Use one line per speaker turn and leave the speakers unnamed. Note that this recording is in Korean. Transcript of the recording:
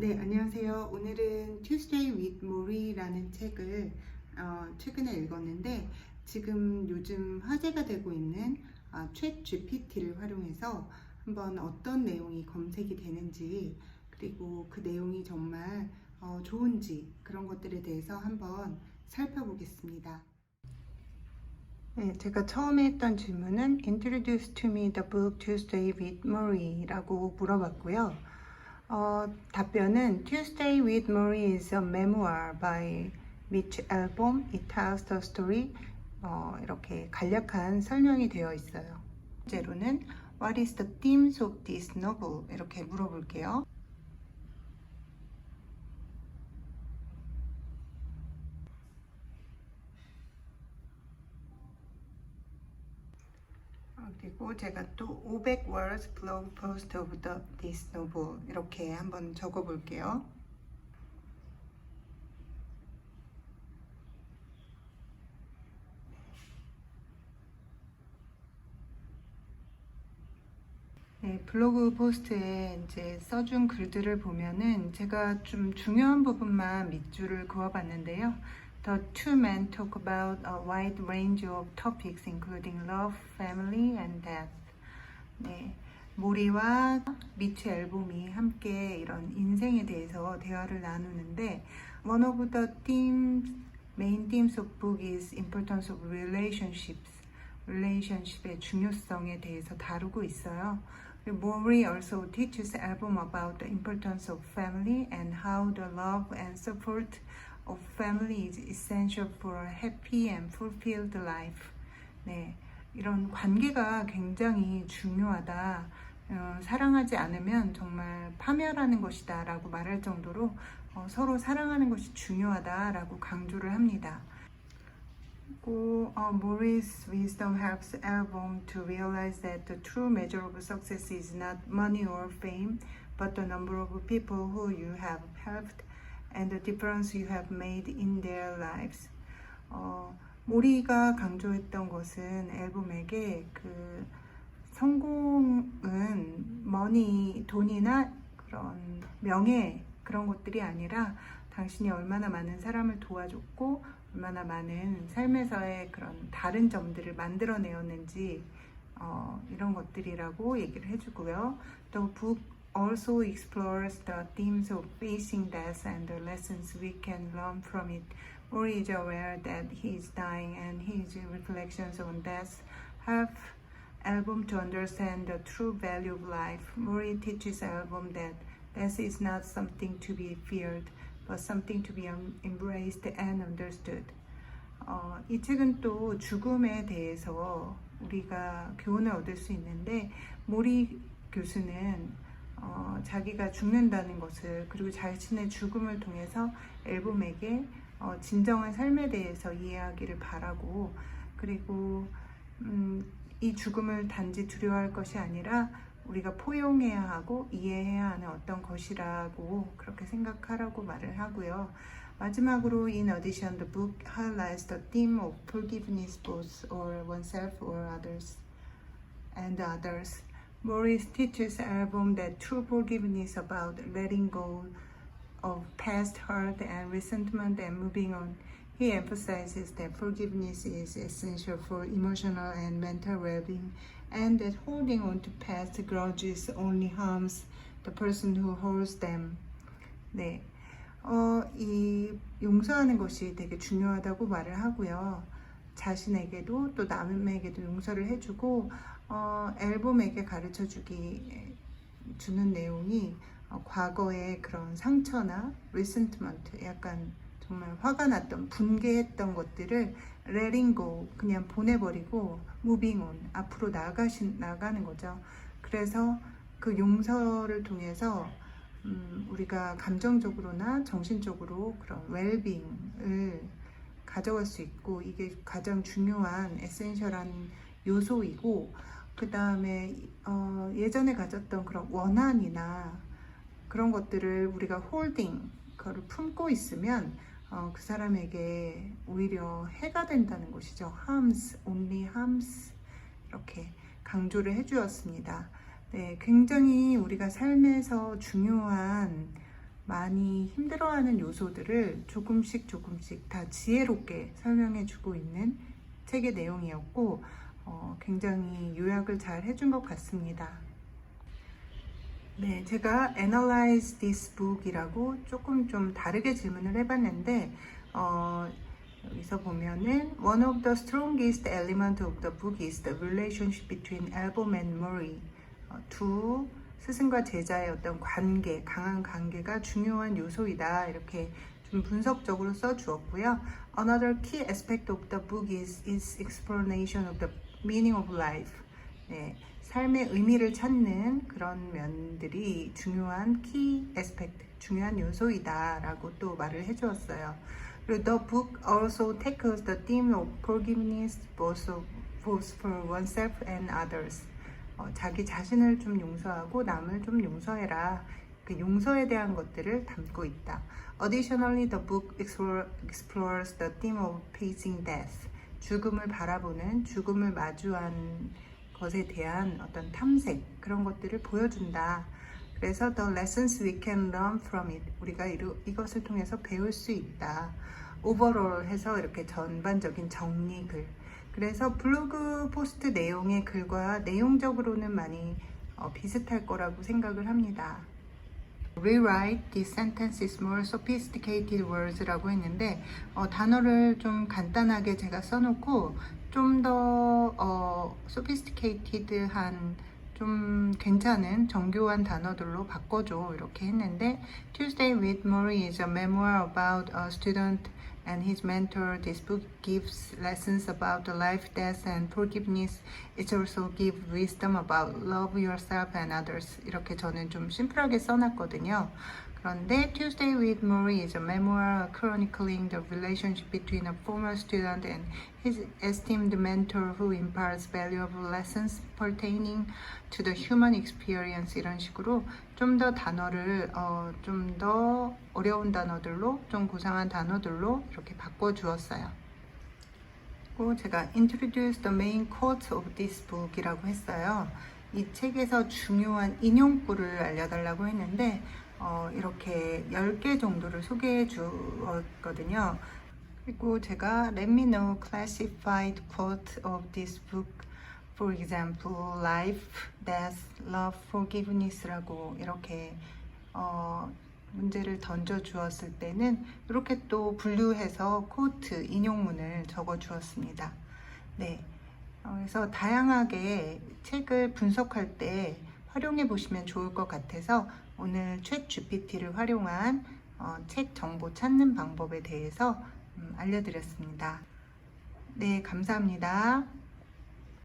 네, 안녕하세요. 오늘은 Tuesday with Mori라는 책을 어, 최근에 읽었는데 지금 요즘 화제가 되고 있는 아, 챗 GPT를 활용해서 한번 어떤 내용이 검색이 되는지 그리고 그 내용이 정말 어, 좋은지 그런 것들에 대해서 한번 살펴보겠습니다. 네, 제가 처음에 했던 질문은 Introduce to me the book Tuesday with Murray라고 물어봤고요. 어, 답변은 Tuesday with Murray is a memoir by Mitch Albom. It tells the story. 어, 이렇게 간략한 설명이 되어 있어요. 번째로는 What is the themes of this novel? 이렇게 물어볼게요. 어, 그리고 제가 또 500 words blog post of the this novel 이렇게 한번 적어 볼게요. 네, 블로그 포스트에 이제 써준 글들을 보면은 제가 좀 중요한 부분만 밑줄을 그어봤는데요. The two men talk about a wide range of topics, including love, family, and death. 네, 모리와 미츠 앨범이 함께 이런 인생에 대해서 대화를 나누는데 one of the themes, main themes of book is importance of relationships. relationship의 중요성에 대해서 다루고 있어요. Mori also teaches album about the importance of family and how the love and support of family is essential for a happy and fulfilled life. 네, 이런 관계가 굉장히 중요하다. 어, 사랑하지 않으면 정말 파멸하는 것이다 라고 말할 정도로 어, 서로 사랑하는 것이 중요하다 라고 강조를 합니다. 그리고 어, Maurice Wisdom helps album to realize that the true measure of success is not money or fame, but the number of people who you have helped and the difference you have made in their lives. 어, 모리가 강조했던 것은 앨범에게 그 성공은 머니, 돈이나 그런 명예 그런 것들이 아니라 당신이 얼마나 많은 사람을 도와줬고 얼마나 많은 삶에서의 그런 다른 점들을 만들어내었는지 어, 이런 것들이라고 얘기를 해주고요. The book also explores the themes of facing death and the lessons we can learn from it. Mori is aware that he is dying and his reflections on death help album to understand the true value of life. Mori teaches album that death is not something to be feared, but something to be em- embraced and understood. 어, 이 책은 또 죽음에 대해서 우리가 교훈을 얻을 수 있는데 모리 교수는 어, 자기가 죽는다는 것을 그리고 자신의 죽음을 통해서 앨범에게 어, 진정한 삶에 대해서 이해하기를 바라고 그리고 음, 이 죽음을 단지 두려워할 것이 아니라 우리가 포용해야 하고 이해해야 하는 어떤 것이라고 그렇게 생각하라고 말을 하고요. 마지막으로 in addition the book highlights the theme of forgiveness both or oneself or others and others. Morris teaches album that true forgiveness about letting go of past hurt and resentment and moving on. He emphasizes that forgiveness is essential for emotional and mental well-being and that holding on to past grudges only harms the person who holds them. 네. 어, 이 용서하는 것이 되게 중요하다고 말을 하고요. 자신에게도 또 남에게도 용서를 해주고 어, 앨범에게 가르쳐 주기 주는 내용이 어, 과거의 그런 상처나 resentment 약간 정말 화가 났던 분개했던 것들을 letting go 그냥 보내버리고 moving on 앞으로 나가신 나가는 거죠. 그래서 그 용서를 통해서 음, 우리가 감정적으로나 정신적으로 그런 웰빙을 가져갈 수 있고 이게 가장 중요한 에센셜한 요소이고 그 다음에 어, 예전에 가졌던 그런 원한이나 그런 것들을 우리가 홀딩 그거를 품고 있으면 어, 그 사람에게 오히려 해가 된다는 것이죠. harms, only harms 이렇게 강조를 해주었습니다. 네, 굉장히 우리가 삶에서 중요한 많이 힘들어하는 요소들을 조금씩 조금씩 다 지혜롭게 설명해 주고 있는 책의 내용이었고, 어, 굉장히 요약을 잘 해준 것 같습니다. 네, 제가 Analyze this book이라고 조금 좀 다르게 질문을 해봤는데, 어, 여기서 보면은 One of the strongest element of the book is the relationship between album and Murray. 어, 두 스승과 제자의 어떤 관계, 강한 관계가 중요한 요소이다. 이렇게 좀 분석적으로 써주었고요. Another key aspect of the book is its explanation of the meaning of life. 네, 삶의 의미를 찾는 그런 면들이 중요한 키 에스펙트, 중요한 요소이다라고 또 말을 해주었어요. 그리고 the book also tackles the theme of forgiveness both, both for oneself and others. 어, 자기 자신을 좀 용서하고 남을 좀 용서해라. 그 용서에 대한 것들을 담고 있다. Additionally, the book explore, explores the theme of facing death. 죽음을 바라보는, 죽음을 마주한 것에 대한 어떤 탐색, 그런 것들을 보여준다. 그래서 the lessons we can learn from it. 우리가 이루, 이것을 통해서 배울 수 있다. 오버롤 해서 이렇게 전반적인 정리 글. 그래서 블로그 포스트 내용의 글과 내용적으로는 많이 어, 비슷할 거라고 생각을 합니다. Rewrite these sentences more sophisticated words라고 했는데 어, 단어를 좀 간단하게 제가 써놓고 좀더 어, sophisticated한 좀 괜찮은 정교한 단어들로 바꿔줘 이렇게 했는데 Tuesday with Murray is a memoir about a student and his mentor. This book gives lessons about the life, death, and forgiveness. It also gives wisdom about love yourself and others. 이렇게 저는 좀 심플하게 써놨거든요. 그런데 Tuesday with Murray is a memoir chronicling the relationship between a former student and his esteemed mentor who imparts valuable lessons pertaining to the human experience 이런 식으로 좀 더 단어를 어, 좀 더 어려운 단어들로 좀 고상한 단어들로 이렇게 바꿔 주었어요. 그리고 제가 introduce the main quotes of this book이라고 했어요. 이 책에서 중요한 인용구를 알려달라고 했는데 어, 이렇게 10개 정도를 소개해 주었거든요. 그리고 제가 Let me know classified quote of this book. For example, life, death, love, forgiveness라고 이렇게 어, 문제를 던져 주었을 때는 이렇게 또 분류해서 코트 인용문을 적어 주었습니다. 네. 어, 그래서 다양하게 책을 분석할 때 활용해 보시면 좋을 것 같아서 오늘 챗 GPT를 활용한 어, 책 정보 찾는 방법에 대해서 음, 알려드렸습니다. 네, 감사합니다.